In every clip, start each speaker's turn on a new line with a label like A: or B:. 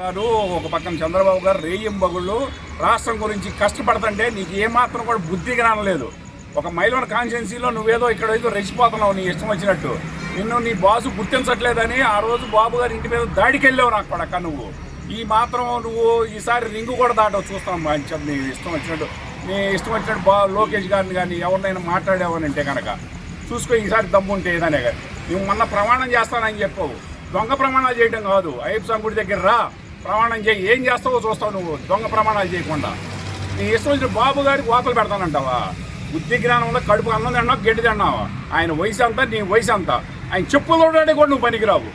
A: గారు ఒక పక్కన చంద్రబాబు గారు రేయింబగుళ్ళు రాష్ట్రం గురించి కష్టపడుతుంటే నీకు ఏమాత్రం కూడా బుద్ధి జ్ఞానం లేదు. ఒక మైలవన్ కాన్స్టిట్యున్సీలో నువ్వేదో ఇక్కడ ఏదో రెచ్చిపోతున్నావు నీ ఇష్టం వచ్చినట్టు. నిన్ను నీ బాసు గుర్తించట్లేదని ఆ రోజు బాబు గారి ఇంటి మీద దాడికి వెళ్ళావు నాకు పడక నువ్వు. ఈ మాత్రం నువ్వు ఈసారి రింగు కూడా దాటవు చూస్తాం మంచి నీ ఇష్టం వచ్చినట్టు నీ ఇష్టం వచ్చినట్టు బా లోకేష్ గారిని కానీ ఎవరినైనా మాట్లాడావని అంటే కనుక చూసుకో ఈసారి దమ్ము ఉంటే ఏదనే కానీ నువ్వు మొన్న ప్రమాణం చేస్తానని చెప్పావు. దొంగ ప్రమాణాలు చేయడం కాదు. అయ్యప్ప స్వామి గుడి దగ్గర రా. ప్రమాణం చేయి. ఏం చేస్తావో చూస్తావు నువ్వు. దొంగ ప్రమాణాలు చేయకుండా. నీ ఇష్టం వచ్చిన బాబు గారికి వాతలు పెడతానంటావా? బుద్ధి జ్ఞానం ఉందా కడుపు అన్నం తిన్నావు? గడ్డి తిన్నావా? ఆయన వయసు అంతా నీ వయసు అంతా ఆయన చెప్పులు చూడడానికి కూడా నువ్వు పనికిరావు.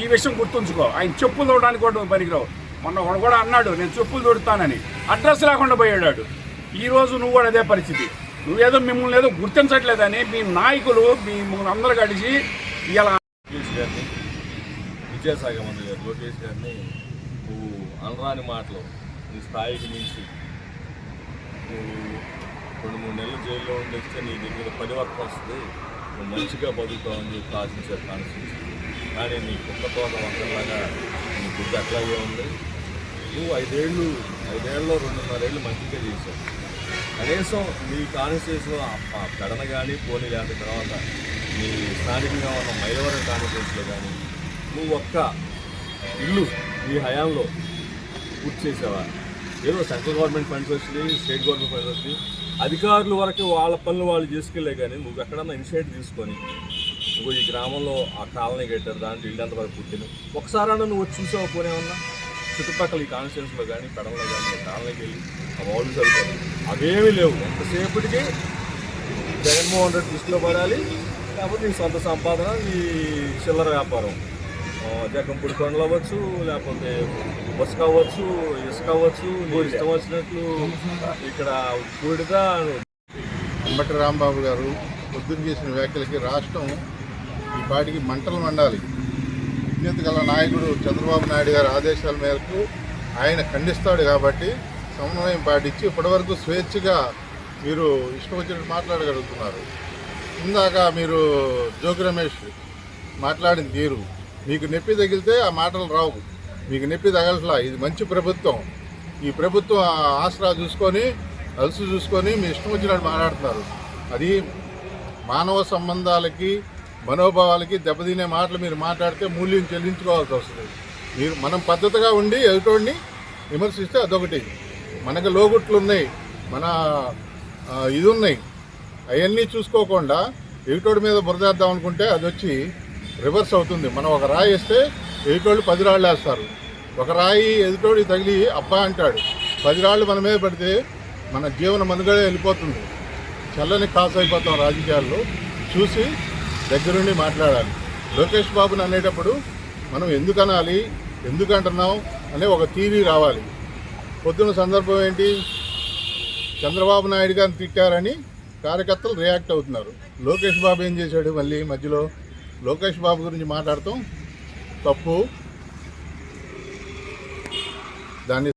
A: ఈ విషయం గుర్తుంచుకో. ఆయన చెప్పులు తోడడానికి కూడా నువ్వు పనికిరావు. మొన్న వాడు కూడా అన్నాడు నేను చెప్పులు తోడుతానని అడ్రస్ లేకుండా పోయాడు ఈ రోజు నువ్వు కూడా అదే పరిస్థితి. నువ్వేదో మిమ్మల్ని ఏదో గుర్తించట్లేదని మీ నాయకులు మీ అందరూ కలిసి ఇలా
B: లోకేష్ గారిని మంత్రి గారు లోకేష్ గారిని నువ్వు అనరాని మాటలు నీ స్థాయికి మించి. నువ్వు రెండు మూడు నెలలు జైల్లో ఉండొస్తే నీ దగ్గర పరివర్తన వస్తుంది. నువ్వు మంచిగా బతుకుతావని చెప్పి ఆశించారు కాన్స్టిట్యూన్సీ. కానీ నీ కుక్క తోట వందలాగా నీ బుద్ధి అట్లాగే ఉంది. నువ్వు ఐదేళ్ళు ఐదేళ్ళలో రెండున్నరేళ్ళు మంచిగా చేశావు. కనీసం నీ కాన్స్టిట్యూన్సీలో పెడన కానీ పోనీ లేని తర్వాత నీ స్థానికంగా ఉన్న మైలవరం కాన్స్టిట్యూషన్లో కానీ నువ్వు ఒక్క ఇల్లు ఈ హయాంలో పూర్తి చేసావా? ఏదో సెంట్రల్ గవర్నమెంట్ ఫండ్స్ వచ్చినాయి స్టేట్ గవర్నమెంట్ ఫండ్స్ వచ్చినాయి. అధికారుల వరకు వాళ్ళ పనులు వాళ్ళు చేసుకెళ్ళే కానీ నువ్వు ఎక్కడన్నా ఇనిషియేటివ్ తీసుకొని నువ్వు ఈ గ్రామంలో ఆ కాలనీ కట్టారు దాంట్లో ఇల్లు వరకు పుట్టిన ఒకసారన్నా నువ్వు వచ్చి చూసావు పోనేమన్నా చుట్టుపక్కల ఈ కాన్స్టిట్యూన్స్లో కానీ కడవలో కానీ కాలనీకి వెళ్ళి ఆ వాళ్ళు చదువుతారు అవేమీ లేవు. ఎంతసేపటికి? జగన్మోహన్ రెడ్డి దృష్టిలో పడాలి. కాకపోతే నీ సొంత సంపాదన నీ చిల్లర వ్యాపారం. జగంపూడి కొండలు అవ్వచ్చు లేకపోతే బస్సు అవ్వచ్చు ఇసుక అవ్వచ్చు ఇష్టం వచ్చినట్లు ఇక్కడ బూడిద
C: అంబటి రాంబాబు గారు పొద్దున్న చేసిన వ్యాఖ్యలకి రాష్ట్రం ఈ పాటికి మంటలు మండాలి. విజ్ఞత గల నాయకుడు చంద్రబాబు నాయుడు గారి ఆదేశాల మేరకు ఆయన ఖండిస్తాడు కాబట్టి సమన్వయం పాటించి ఇప్పటివరకు స్వేచ్ఛగా మీరు ఇష్టం వచ్చినట్టు మాట్లాడగలుగుతున్నారు. ఇందాక మీరు జోగి రమేష్ మాట్లాడిన తీరు మీకు నొప్పి తగిలితే ఆ మాటలు రావు. మీకు నొప్పి తగలట్లా. ఇది మంచి ప్రభుత్వం. ఈ ప్రభుత్వం ఆసరా చూసుకొని అలసి చూసుకొని మీ ఇష్టం వచ్చినట్టు మాట్లాడుతున్నారు. అది మానవ సంబంధాలకి మనోభావాలకి దెబ్బతినే మాటలు మీరు మాట్లాడితే మూల్యం చెల్లించుకోవాల్సి వస్తుంది. మీరు మనం పద్ధతిగా ఉండి ఎదుటోడిని విమర్శిస్తే అదొకటి. మనకు లోగుట్లు ఉన్నాయి. మన ఇది ఉన్నాయి. అవన్నీ చూసుకోకుండా ఎదుటోడి మీద బురదేద్దాం అనుకుంటే అది వచ్చి రివర్స్ అవుతుంది. మనం ఒక రాయి వేస్తే ఎదుటోళ్ళు పది రాళ్ళు వేస్తారు. ఒక రాయి ఎదుటోడి తగిలి అబ్బా అంటాడు. పది రాళ్ళు మన మీద పడితే మన జీవన మనుగడే వెళ్ళిపోతుంది. చల్లని కాసు అయిపోతాం రాజకీయాల్లో. చూసి దగ్గరుండి మాట్లాడాలి. లోకేష్ బాబుని అనేటప్పుడు మనం ఎందుకు అనాలి ఎందుకు అంటున్నాం అనే ఒక థీరీ రావాలి. పొద్దున సందర్భం ఏంటి? చంద్రబాబు నాయుడు గారిని తిట్టారని కార్యకర్తలు రియాక్ట్ అవుతున్నారు. లోకేష్ బాబు ఏం చేశాడు? మళ్ళీ మధ్యలో లోకేష్ బాబు గురించి మాట్లాడటం తప్పు. దాన్ని